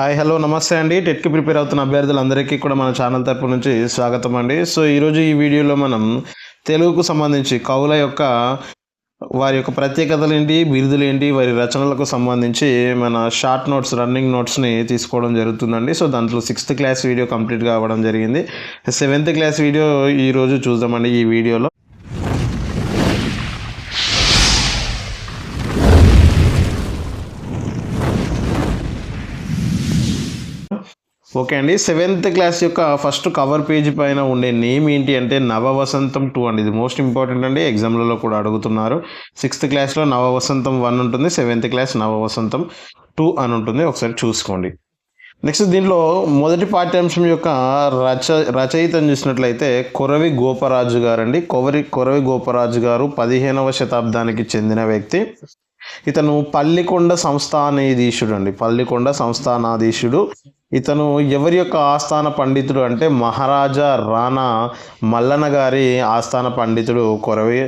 Hi hello నమస్తే అండి. టెట్కి prepare అవుతున్న అభ్యర్థులందరికీ కూడా మన ఛానల్ తరపు నుంచి స్వాగతం అండి. సో ఈరోజు ఈ వీడియోలో మనం తెలుగుకు సంబంధించి కవుల యొక్క వారి యొక్క ప్రత్యేకతలు ఏంటి బిరుదులు ఏంటి వారి రచనలకు సంబంధించి మన షార్ట్ నోట్స్ రన్నింగ్ నోట్స్ని తీసుకోవడం జరుగుతుందండి. సో దాంట్లో సిక్స్త్ క్లాస్ వీడియో కంప్లీట్ కావడం జరిగింది. సెవెంత్ క్లాస్ వీడియో ఈరోజు చూద్దామండి ఈ వీడియోలో. ఓకే అండి. సెవెంత్ క్లాస్ యొక్క ఫస్ట్ కవర్ పేజ్ పైన ఉండే నేమ్ ఏంటి అంటే నవ వసంతం టూ అండి. ఇది మోస్ట్ ఇంపార్టెంట్ అండి. ఎగ్జామ్లలో కూడా అడుగుతున్నారు. సిక్స్త్ క్లాస్లో నవ వసంతం వన్ ఉంటుంది. సెవెంత్ క్లాస్ నవ వసంతం టూ అని ఉంటుంది. ఒకసారి చూసుకోండి. నెక్స్ట్ దీనిలో మొదటి పాఠ్యాంశం యొక్క రచ రచయితను చూసినట్లయితే కొరవి గోపరాజు గారు అండి కొరవి కొరవి గోపరాజు గారు పదిహేనవ శతాబ్దానికి చెందిన వ్యక్తి. ఇతను పల్లికొండ సంస్థానాధీశుడు అండి. పల్లికొండ సంస్థానాధీశుడు. ఇతను ఎవరి యొక్క ఆస్థాన పండితుడు అంటే మహారాజా రాణా మల్లన్న గారి ఆస్థాన పండితుడు కొరవి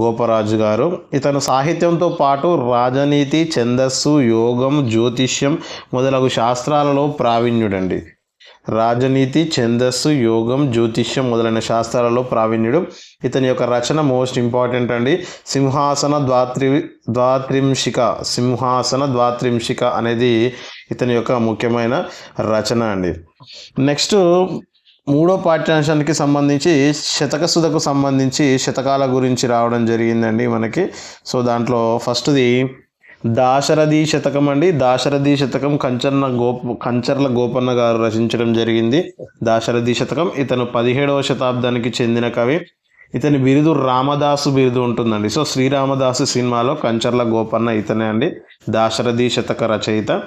గోపరాజు గారు. ఇతను సాహిత్యంతో పాటు రాజనీతి ఛందస్సు యోగం జ్యోతిష్యం మొదలగు శాస్త్రాలలో ప్రావీణ్యుడండి. రాజనీతి ఛందస్సు యోగం జ్యోతిష్యం మొదలైన శాస్త్రాలలో ప్రావీణ్యుడు. ఇతని యొక్క రచన మోస్ట్ ఇంపార్టెంట్ అండి. సింహాసన ద్వాత్రి ద్వాత్రింశిక సింహాసన ద్వాత్రింశిక అనేది ఇతని యొక్క ముఖ్యమైన రచన అండి. నెక్స్ట్ మూడో పాఠ్యాంశానికి సంబంధించి శతకసుధకు సంబంధించి శతకాల గురించి రావడం జరిగిందండి మనకి. సో దాంట్లో ఫస్ట్ది దాశరథి శతకం అండి. దాశరథి శతకం కంచర్న గోప కంచర్ల గోపన్న గారు రచించడం జరిగింది. దాశరథి శతకం ఇతను పదిహేడవ శతాబ్దానికి చెందిన కవి. ఇతని బిరుదు రామదాసు బిరుదు ఉంటుందండి. సో శ్రీరామదాసు సినిమాలో కంచర్ల గోపన్న ఇతనే అండి. దాశరథి శతక రచయిత.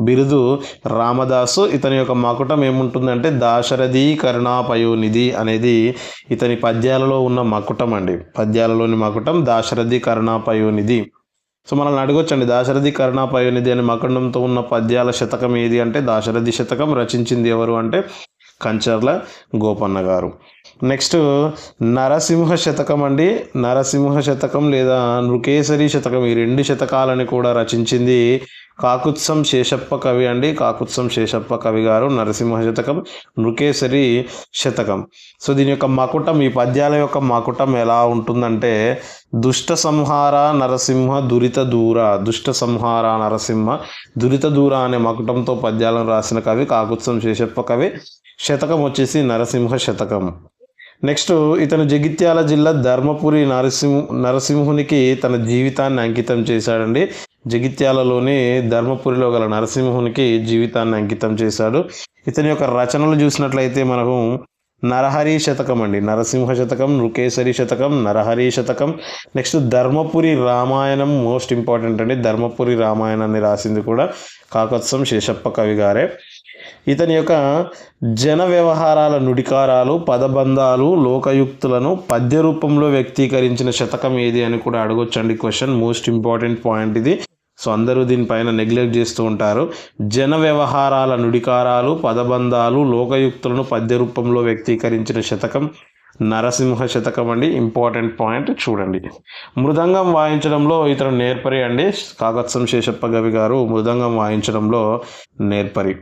బిరుదు రామదాసు. ఇతని యొక్క మకుటం ఏముంటుందంటే దాశరథి కరుణాపయోనిధి అనేది ఇతని పద్యాలలో ఉన్న మకుటం అండి. పద్యాలలోని మకుటం దాశరథి కరుణాపయోనిధి. సో మనల్ని అడగొచ్చండి దాశరథి కరుణాపయోనిధి అని మకండంతో ఉన్న పద్యాల శతకం ఏది అంటే దాశరథి శతకం రచించింది ఎవరు? అంటే కంచర్ల గోపన్న గారు. నెక్స్ట్ నరసింహ శతకం అండి. నరసింహ శతకం లేదా నృకేసరి శతకం ఈ రెండు శతకాలని కూడా రచించింది కాకుత్సం శేషప్ప కవి అండి. కాకుత్సం శేషప్ప కవి గారు నరసింహ శతకం నృకేసరి శతకం. సో దీని యొక్క మకుటం ఈ పద్యాల యొక్క మకుటం ఎలా ఉంటుందంటే దుష్ట సంహార నరసింహ దురిత దూర దుష్ట సంహార నరసింహ దురిత దూర అనే మకుటంతో పద్యాలను రాసిన కవి కాకుత్సం శేషప్ప కవి. శతకం వచ్చేసి నరసింహ శతకం. నెక్స్ట్ ఇతను జగిత్యాల జిల్లా ధర్మపురి నరసింహ నరసింహునికి తన జీవితాన్ని అంకితం చేశాడండి. జగిత్యాలలోని ధర్మపురిలో గల నరసింహునికి జీవితాన్ని అంకితం చేశాడు. ఇతని యొక్క రచనలు చూసినట్లయితే మనకు నరహరి శతకం అండి. నరసింహ శతకం Nrukesari Shatakam Narahari Shatakam. Next Dharmapuri Ramayanam most important అండి. ధర్మపురి రామాయణాన్ని రాసింది కూడా కాకత్సం శేషప్ప కవి గారే. ఇతని యొక్క జన వ్యవహారాల నుడికారాలు పదబంధాలు లోకయుక్తులను పద్య రూపంలో వ్యక్తీకరించిన శతకం ఏది అని కూడా అడగొచ్చండి. క్వశ్చన్ మోస్ట్ ఇంపార్టెంట్ పాయింట్ ఇది. సో అందరూ దీనిపైన నెగ్లెక్ట్ చేస్తూ ఉంటారు. జన వ్యవహారాల నుడికారాలు పదబంధాలు లోకయుక్తులను పద్య రూపంలో వ్యక్తీకరించిన శతకం నరసింహ శతకం అండి. ఇంపార్టెంట్ పాయింట్ చూడండి. మృదంగం వాయించడంలో ఇతను నేర్పరి అండి. కాకత్సం శేషప్ప గవి గారు మృదంగం వాయించడంలో నేర్పరి.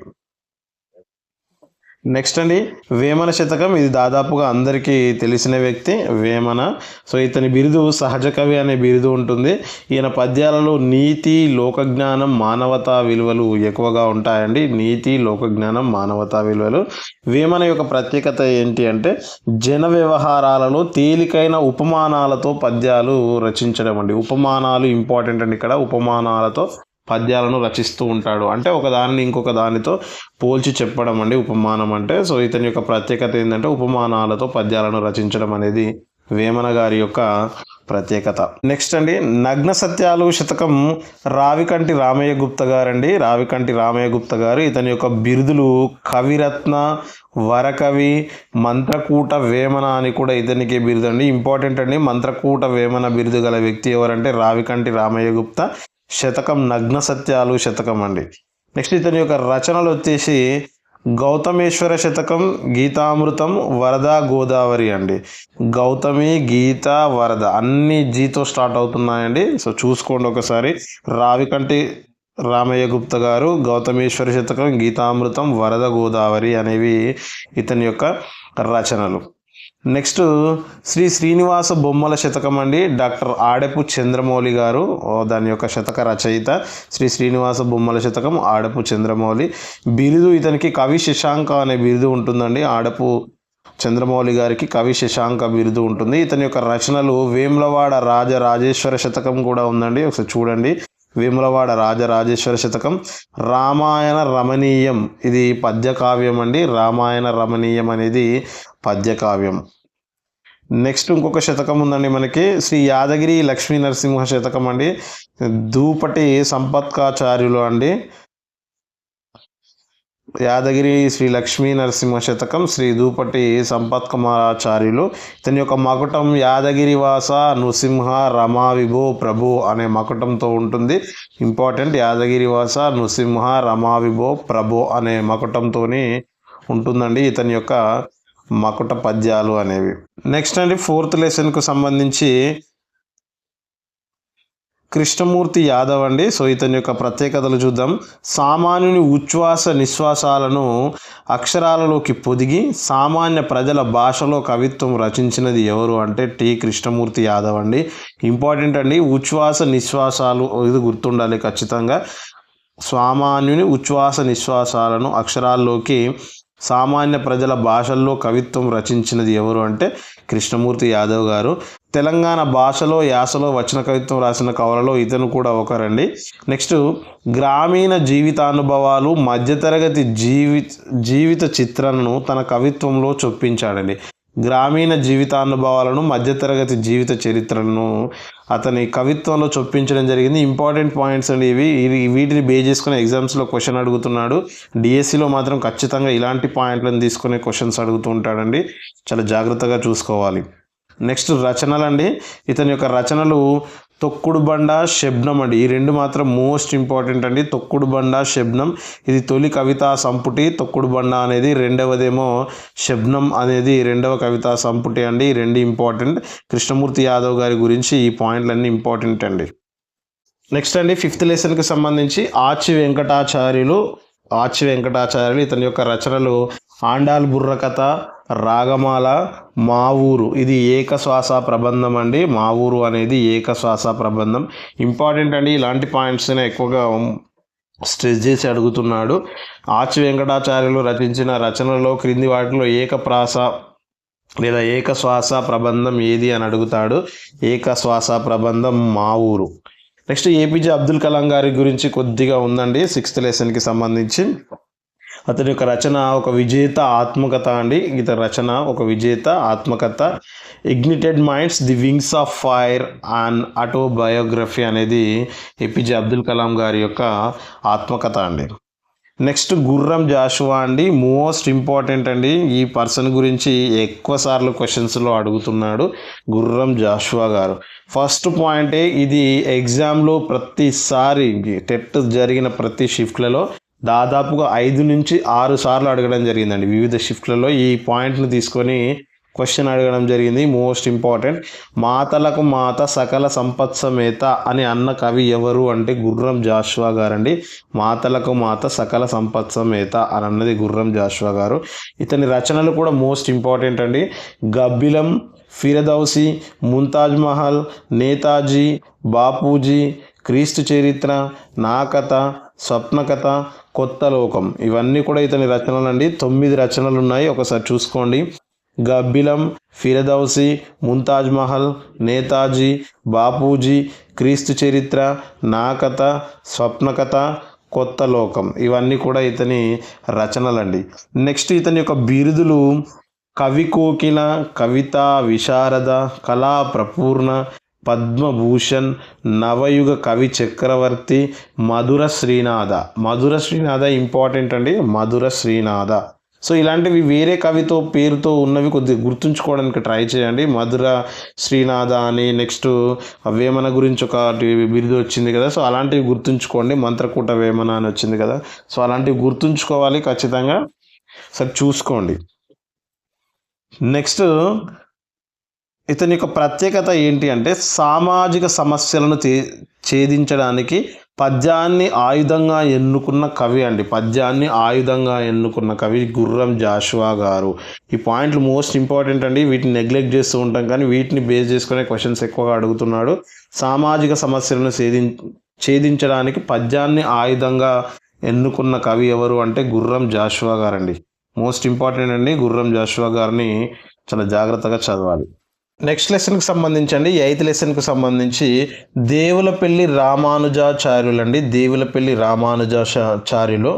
నెక్స్ట్ అండి వేమన శతకం. ఇది దాదాపుగా అందరికీ తెలిసిన వ్యక్తి వేమన. సో ఇతని బిరుదు సహజ కవి అనే బిరుదు ఉంటుంది. ఈయన పద్యాలలో నీతి లోకజ్ఞానం మానవతా విలువలు ఎక్కువగా ఉంటాయండి. నీతి లోకజ్ఞానం మానవతా విలువలు. వేమన యొక్క ప్రత్యేకత ఏంటి అంటే జన వ్యవహారాలలో తేలికైన ఉపమానాలతో పద్యాలు రచించడం అండి. ఉపమానాలు ఇంపార్టెంట్ అండి ఇక్కడ. ఉపమానాలతో పద్యాలను రచిస్తూ ఉంటాడు. అంటే ఒక దాన్ని ఇంకొక దానితో పోల్చి చెప్పడం అండి ఉపమానం అంటే. సో ఇతని యొక్క ప్రత్యేకత ఏంటంటే ఉపమానాలతో పద్యాలను రచించడం అనేది వేమన గారి యొక్క ప్రత్యేకత. నెక్స్ట్ అండి నగ్న సత్యాలు శతకం రావికంటి రామయ్య గుప్త గారండి. రావికంటి రామయ్య గుప్త గారు ఇతని యొక్క బిరుదులు కవిరత్న వరకవి మంత్రకూట వేమన అని కూడా ఇతనికి బిరుదు అండి ఇంపార్టెంట్ అండి మంత్రకూట వేమన బిరుదు గల వ్యక్తి ఎవరంటే రావికంటి రామయ్య గుప్త. శతకం నగ్న సత్యాలు శతకం అండి. నెక్స్ట్ ఇతని యొక్క రచనలు వచ్చేసి గౌతమేశ్వర శతకం గీతామృతం వరద గోదావరి అండి. గౌతమి గీత వరద అన్ని జీతో స్టార్ట్ అవుతున్నాయండి. సో చూసుకోండి ఒకసారి. రావికంటి రామయ్య గుప్త గారు గౌతమేశ్వర శతకం గీతామృతం వరద గోదావరి అనేవి ఇతని యొక్క రచనలు. నెక్స్ట్ శ్రీ శ్రీనివాస బొమ్మల శతకం అండి. డాక్టర్ ఆడపు చంద్రమౌళి గారు దాని యొక్క శతక రచయిత శ్రీ శ్రీనివాస బొమ్మల శతకం ఆడపు చంద్రమౌళి. బిరుదు ఇతనికి కవి శశాంక అనే బిరుదు ఉంటుందండి. ఆడపు చంద్రమౌళి గారికి కవి శశాంక బిరుదు ఉంటుంది. ఇతని యొక్క రచనలు వేములవాడ రాజరాజేశ్వర శతకం కూడా ఉందండి. ఒకసారి చూడండి. వేములవాడ రాజరాజేశ్వర శతకం. రామాయణ రమణీయం. ఇది పద్యకావ్యం అండి. రామాయణ రమణీయం అనేది పద్యకావ్యం. నెక్స్ట్ ఇంకొక శతకం ఉందండి మనకి. శ్రీ యాదగిరి లక్ష్మీ నరసింహ శతకం అండి. దూపటి సంపత్కాచార్యులు అండి. యాదగిరి శ్రీ లక్ష్మీ నరసింహ శతకం శ్రీ దూపటి సంపత్ కుమారాచార్యులు ఇతని యొక్క మకుటం యాదగిరివాస నృసింహ రమా విభో ప్రభు అనే మకుటంతో ఉంటుంది. ఇంపార్టెంట్ యాదగిరివాస నృసింహ రమా విభో ప్రభు అనే మకుటంతో ఉంటుందండి ఇతని యొక్క మకుట పద్యాలు అనేవి. నెక్స్ట్ అండి ఫోర్త్ లెసన్కు సంబంధించి కృష్ణమూర్తి యాదవ్ అండి. సో ఇతని యొక్క ప్రత్యేకతలు చూద్దాం. సామాన్యుని ఉచ్ఛ్వాస నిశ్వాసాలను అక్షరాలలోకి పొదిగి సామాన్య ప్రజల భాషలో కవిత్వం రచించినది ఎవరు అంటే టి. కృష్ణమూర్తి యాదవ్ అండి. ఇంపార్టెంట్ అండి ఉచ్ఛ్వాస నిశ్వాసాలు ఇది గుర్తుండాలి ఖచ్చితంగా. సామాన్యుని ఉచ్ఛ్వాస నిశ్వాసాలను అక్షరాల్లోకి సామాన్య ప్రజల భాషల్లో కవిత్వం రచించినది ఎవరు అంటే కృష్ణమూర్తి యాదవ్ గారు. తెలంగాణ భాషలో యాసలో వచన కవిత్వం రాసిన కవులలో ఇతను కూడా ఒకరండి. నెక్స్ట్ గ్రామీణ జీవితానుభవాలు మధ్యతరగతి జీవి జీవిత చిత్రణను తన కవిత్వంలో చొప్పించాడండి. గ్రామీణ జీవితానుభవాలను మధ్యతరగతి జీవిత చరిత్రను అతని కవిత్వంలో చొప్పించడం జరిగింది. ఇంపార్టెంట్ పాయింట్స్ అండి ఇవి. ఇవి- వీటిని బేస్ చేసుకుని ఎగ్జామ్స్లో క్వశ్చన్ అడుగుతున్నాడు. డిఎస్సిలో మాత్రం ఖచ్చితంగా ఇలాంటి పాయింట్లను తీసుకునే క్వశ్చన్స్ అడుగుతూ ఉంటాడండి. చాలా జాగ్రత్తగా చూసుకోవాలి. నెక్స్ట్ రచనలు అండి ఇతని యొక్క రచనలు తొక్కుడు బండ శబ్నం అండి. ఈ రెండు మాత్రం మోస్ట్ ఇంపార్టెంట్ అండి. తొక్కుడు బండ శబ్నం. ఇది తొలి కవితా సంపుటి. తొక్కుడు బండ అనేది రెండవదేమో శబ్నం అనేది రెండవ కవితా సంపుటి అండి. ఈ రెండు ఇంపార్టెంట్. కృష్ణమూర్తి యాదవ్ గారి గురించి ఈ పాయింట్లన్నీ ఇంపార్టెంట్ అండి. నెక్స్ట్ అండి ఫిఫ్త్ లెసన్కి సంబంధించి ఆచి వెంకటాచార్యులు ఆచి వెంకటాచార్యులు ఇతని యొక్క రచనలు ఆండాల్ బుర్రకథ రాగమాల మా ఊరు. ఇది ఏకశ్వాస ప్రబంధం అండి. మా ఊరు అనేది ఏకశ్వాస ప్రబంధం. ఇంపార్టెంట్ అండి ఇలాంటి పాయింట్స్నే ఎక్కువగా స్ట్రెస్ చేసి అడుగుతున్నాడు. ఆచి వెంకటాచార్యులు రచించిన రచనలో క్రింది వాటిలో ఏకప్రాస లేదా ఏకశ్వాస ప్రబంధం ఏది అని అడుగుతాడు. ఏకశ్వాస ప్రబంధం మా ఊరు. నెక్స్ట్ ఏపీజే అబ్దుల్ కలాం గారి గురించి కొద్దిగా ఉందండి. సిక్స్త్ లెసన్కి సంబంధించి. అతని యొక్క రచన ఒక విజేత ఆత్మకథ అండి. ఇతని రచన ఒక విజేత ఆత్మకథ. Ignited minds the wings of fire and autobiography అనేది ఏపీజే అబ్దుల్ కలాం గారి యొక్క ఆత్మకథ అండి. నెక్స్ట్ గుర్రం జాషువా అండి. మోస్ట్ ఇంపార్టెంట్ అండి. ఈ పర్సన్ గురించి ఎక్కువ సార్లు క్వశ్చన్స్లో అడుగుతున్నాడు గుర్రం జాషువా గారు. ఫస్ట్ పాయింటే ఇది ఎగ్జామ్లో ప్రతిసారి టెట్ జరిగిన ప్రతి షిఫ్ట్లలో దాదాపుగా ఐదు నుంచి ఆరు సార్లు అడగడం జరిగిందండి. వివిధ షిఫ్ట్లలో ఈ పాయింట్ను తీసుకొని క్వశ్చన్ అడగడం జరిగింది. Most important. మాతలకు మాత సకల సంపత్సమేత అని అన్న కవి ఎవరు అంటే గుర్రం జాష్వా గారండి. మాతలకు మాత సకల సంపత్సమేత అని అన్నది గుర్రం జాష్వా గారు. ఇతని రచనలు కూడా మోస్ట్ ఇంపార్టెంట్ అండి. గబ్బిలం ఫిరదౌసి ముంతాజ్ మహల్ నేతాజీ బాపూజీ క్రీస్తు చరిత్ర నాకథ స్వప్నకథ కొత్త లోకం. ఇవన్నీ కూడా ఇతని రచనలండి. తొమ్మిది రచనలు ఉన్నాయి ఒకసారి చూసుకోండి. గబ్బిలం ఫిరదౌసి ముంతాజ్ మహల్ నేతాజీ బాపూజీ క్రీస్తు చరిత్ర నా కథ స్వప్నకథ కొత్త లోకం. ఇవన్నీ కూడా ఇతని రచనలండి. నెక్స్ట్ ఇతని యొక్క బిరుదులు కవి కోకిల కవిత విశారద కళా ప్రపూర్ణ పద్మభూషణ్ నవయుగ కవి చక్రవర్తి మధుర శ్రీనాథ. మధుర శ్రీనాథ ఇంపార్టెంట్ అండి. మధుర శ్రీనాథ. సో ఇలాంటివి వేరే కవితో పేరుతో ఉన్నవి కొద్దిగా గుర్తుంచుకోవడానికి ట్రై చేయండి. మధుర శ్రీనాథ అని నెక్స్ట్ వేమన గురించి ఒక బిరుదు వచ్చింది కదా సో అలాంటివి గుర్తుంచుకోండి. మంత్రకూట వేమన అని వచ్చింది కదా సో అలాంటివి గుర్తుంచుకోవాలి ఖచ్చితంగా. సరే చూసుకోండి. నెక్స్ట్ ఇతని యొక్క ప్రత్యేకత ఏంటి అంటే సామాజిక సమస్యలను ఛేదించడానికి పద్యాన్ని ఆయుధంగా ఎన్నుకున్న కవి అండి. పద్యాన్ని ఆయుధంగా ఎన్నుకున్న కవి గుర్రం జాషువా గారు. ఈ పాయింట్లు మోస్ట్ ఇంపార్టెంట్ అండి. వీటిని నెగ్లెక్ట్ చేస్తూ ఉంటాం కానీ వీటిని బేస్ చేసుకునే క్వశ్చన్స్ ఎక్కువగా అడుగుతున్నాడు. సామాజిక సమస్యలను ఛేదిం ఛేదించడానికి పద్యాన్ని ఆయుధంగా ఎన్నుకున్న కవి ఎవరు అంటే గుర్రం జాషువా గారండి. మోస్ట్ ఇంపార్టెంట్ అండి. గుర్రం జాషువా గారిని చాలా జాగ్రత్తగా చదవాలి. నెక్స్ట్ లెసన్కి సంబంధించి అండి ఎయిత్ లెసన్కి సంబంధించి దేవులపల్లి రామానుజాచార్యులు అండి దేవులపల్లి రామానుజాచార్యులు.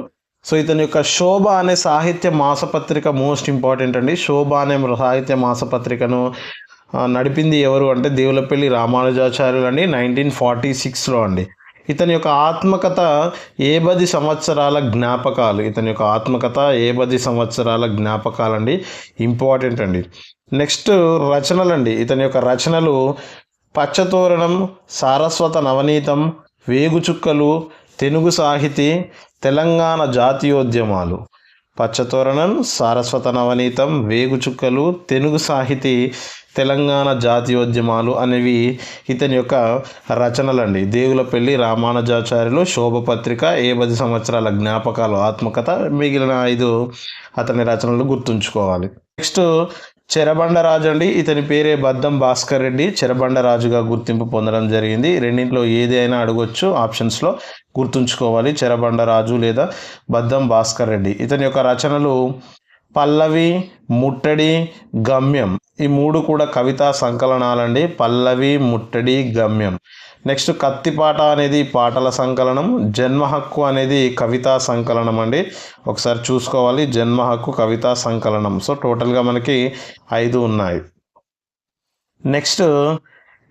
సో ఇతని యొక్క శోభ అనే సాహిత్య మాసపత్రిక మోస్ట్ ఇంపార్టెంట్ అండి. శోభ అనే సాహిత్య మాసపత్రికను నడిపింది ఎవరు అంటే దేవులపల్లి రామానుజాచార్యులు అండి నైన్టీన్ ఫార్టీ సిక్స్లో అండి. ఇతని యొక్క ఆత్మకథ ఏ పది సంవత్సరాల జ్ఞాపకాలు. ఇతని యొక్క ఆత్మకథ ఏ పది సంవత్సరాల జ్ఞాపకాలు అండి ఇంపార్టెంట్ అండి. నెక్స్ట్ రచనలు అండి ఇతని యొక్క రచనలు పచ్చతోరణం సారస్వత నవనీతం వేగుచుక్కలు తెలుగు సాహితీ తెలంగాణ జాతీయోద్యమాలు. పచ్చతోరణం సారస్వత నవనీతం వేగుచుక్కలు తెలుగు సాహితీ తెలంగాణ జాతీయోద్యమాలు అనేవి ఇతని యొక్క రచనలండి. దేవులపల్లి రామానుజాచార్యులు శోభపత్రిక ఏ పది సంవత్సరాల జ్ఞాపకాలు ఆత్మకథ మిగిలిన ఐదు అతని రచనలు గుర్తుంచుకోవాలి. నెక్స్ట్ చెరబండరాజు అండి ఇతని పేరే బద్దం భాస్కర్ రెడ్డి. చెరబండరాజుగా గుర్తింపు పొందడం జరిగింది. రెండింటిలో ఏదైనా అడగొచ్చు ఆప్షన్స్లో గుర్తుంచుకోవాలి. చెరబండరాజు లేదా బద్దం భాస్కర్ రెడ్డి. ఇతని యొక్క రచనలు పల్లవి ముట్టడి గమ్యం. ఈ మూడు కూడా కవితా సంకలనాలండి. పల్లవి ముట్టడి గమ్యం. నెక్స్ట్ కత్తిపాట అనేది పాటల సంకలనం. జన్మ హక్కు అనేది కవితా సంకలనం అండి. ఒకసారి చూసుకోవాలి. జన్మ హక్కు కవితా సంకలనం. సో టోటల్గా మనకి ఐదు ఉన్నాయి. నెక్స్ట్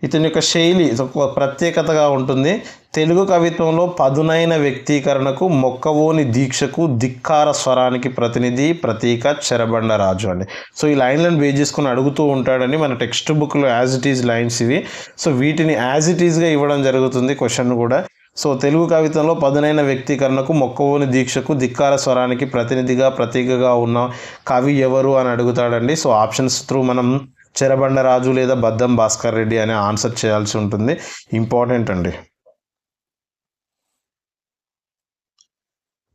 ఇతని యొక్క శైలి ప్రత్యేకతగా ఉంటుంది. తెలుగు కవిత్వంలో పదునైన వ్యక్తీకరణకు మొక్కవోని దీక్షకు ధిక్కార స్వరానికి ప్రతినిధి ప్రతీక చెరబండరాజు అండి. సో ఈ లైన్లను బేస్ చేసుకుని అడుగుతూ ఉంటాడని మన టెక్స్ట్ బుక్లో యాజ్ ఇట్ ఈజ్ లైన్స్ ఇవి. సో వీటిని యాజ్ ఇట్ ఈజ్గా ఇవ్వడం జరుగుతుంది క్వశ్చన్ కూడా. సో తెలుగు కవిత్వంలో పదునైన వ్యక్తీకరణకు మొక్కవోని దీక్షకు ధిక్కార స్వరానికి ప్రతినిధిగా ప్రతీకగా ఉన్న కవి ఎవరు అని అడుగుతాడండి. సో ఆప్షన్స్ త్రూ మనం చెరబండరాజు లేదా బద్దం భాస్కర్ రెడ్డి అనే ఆన్సర్ చేయాల్సి ఉంటుంది. ఇంపార్టెంట్ అండి.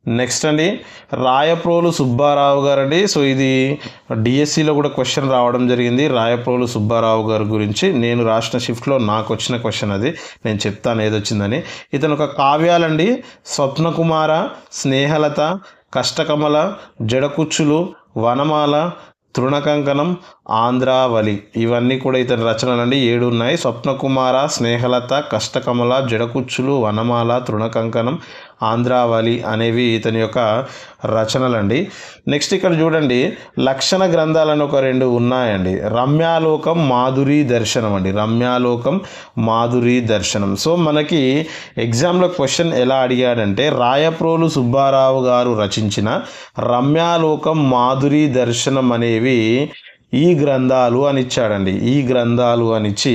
నెక్స్ట్ అండి రాయప్రోలు సుబ్బారావు గారు అండి సో ఇది డిఎస్సిలో కూడా క్వశ్చన్ రావడం జరిగింది. రాయప్రోలు సుబ్బారావు గారి గురించి నేను రాసిన షిఫ్ట్లో నాకు వచ్చిన క్వశ్చన్ అది. నేను చెప్తాను ఏదొచ్చిందని ఇతను ఒక కావ్యాలండి. స్వప్నకుమార స్నేహలత కష్టకమల జడకుచ్చులు వనమాల తృణకంకణం ఆంధ్రావళి. ఇవన్నీ కూడా ఇతని రచనలండి. ఏడు ఉన్నాయి స్వప్నకుమార స్నేహలత కష్టకమల జడకుచ్చులు వనమాల తృణకంకణం ఆంధ్రావళి అనేవి ఇతని యొక్క రచనలండి. నెక్స్ట్ ఇక్కడ చూడండి. లక్షణ గ్రంథాలను ఒక రెండు ఉన్నాయండి. రమ్యాలోకం మాధురి దర్శనం అండి. రమ్యాలోకం మాధురి దర్శనం. సో మనకి ఎగ్జామ్లో క్వశ్చన్ ఎలా అడిగాడంటే రాయప్రోలు సుబ్బారావు గారు రచించిన రమ్యాలోకం మాధురి దర్శనం అనేవి ఈ గ్రంథాలు అని ఇచ్చాడండి. ఈ గ్రంథాలు అని ఇచ్చి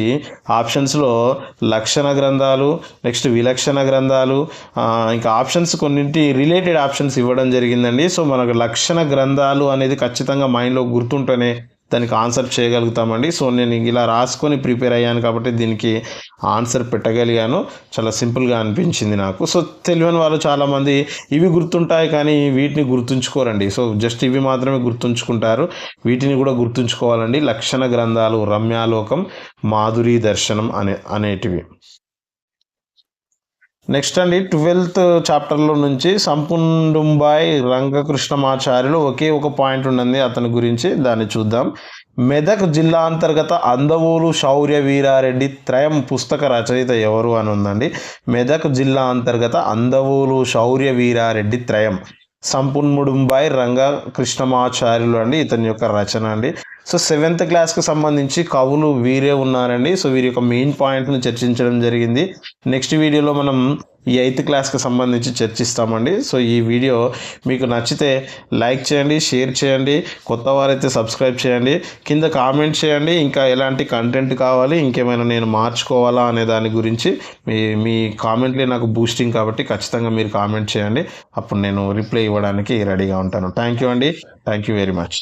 ఆప్షన్స్లో లక్షణ గ్రంథాలు నెక్స్ట్ విలక్షణ గ్రంథాలు ఇంకా ఆప్షన్స్ కొన్నింటి రిలేటెడ్ ఆప్షన్స్ ఇవ్వడం జరిగిందండి. సో మనకు లక్షణ గ్రంథాలు అనేది ఖచ్చితంగా మైండ్లో గుర్తుంటేనే దానికి ఆన్సర్ చేయగలుగుతామండి. సో నేను ఇలా రాసుకొని ప్రిపేర్ అయ్యాను కాబట్టి దీనికి ఆన్సర్ పెట్టగలిగాను. చాలా సింపుల్గా అనిపించింది నాకు. సో తెలియని వాళ్ళు చాలామంది ఇవి గుర్తుంటాయి కానీ వీటిని గుర్తుంచుకోరండి. సో జస్ట్ ఇవి మాత్రమే గుర్తుంచుకుంటారు. వీటిని కూడా గుర్తుంచుకోవాలండి. లక్షణ గ్రంథాలు రమ్యాలోకం మాధురి దర్శనం అనే అనేటివి. నెక్స్ట్ అండి ట్వెల్త్ చాప్టర్లో నుంచి సంపుండుంబాయ్ రంగకృష్ణమాచార్యులు ఒకే ఒక పాయింట్ ఉండండి అతని గురించి దాన్ని చూద్దాం. మెదక్ జిల్లా అంతర్గత అందవోలు శౌర్య వీరారెడ్డి త్రయం పుస్తక రచయిత ఎవరు అని ఉందండి. మెదక్ జిల్లా అంతర్గత అందవోలు శౌర్య వీరారెడ్డి త్రయం. సంపున్ముడుంబాయి రంగ కృష్ణమాచార్యులు అండి ఇతని యొక్క రచన అండి. సో సెవెంత్ క్లాస్కి సంబంధించి కవులు వీరే ఉన్నారండి. సో వీరి యొక్క మెయిన్ పాయింట్ని చర్చించడం జరిగింది. నెక్స్ట్ వీడియోలో మనం ఈ ఎయిత్ క్లాస్కి సంబంధించి చర్చిస్తామండి. సో ఈ వీడియో మీకు నచ్చితే లైక్ చేయండి షేర్ చేయండి కొత్త వారైతే సబ్స్క్రైబ్ చేయండి కింద కామెంట్ చేయండి. ఇంకా ఎలాంటి కంటెంట్ కావాలి ఇంకేమైనా నేను మార్చుకోవాలా అనే దాని గురించి మీ మీ కామెంట్లే నాకు బూస్టింగ్ కాబట్టి ఖచ్చితంగా మీరు కామెంట్ చేయండి. అప్పుడు నేను రిప్లై ఇవ్వడానికి రెడీగా ఉంటాను. థ్యాంక్ యూ అండి. Thank you very much.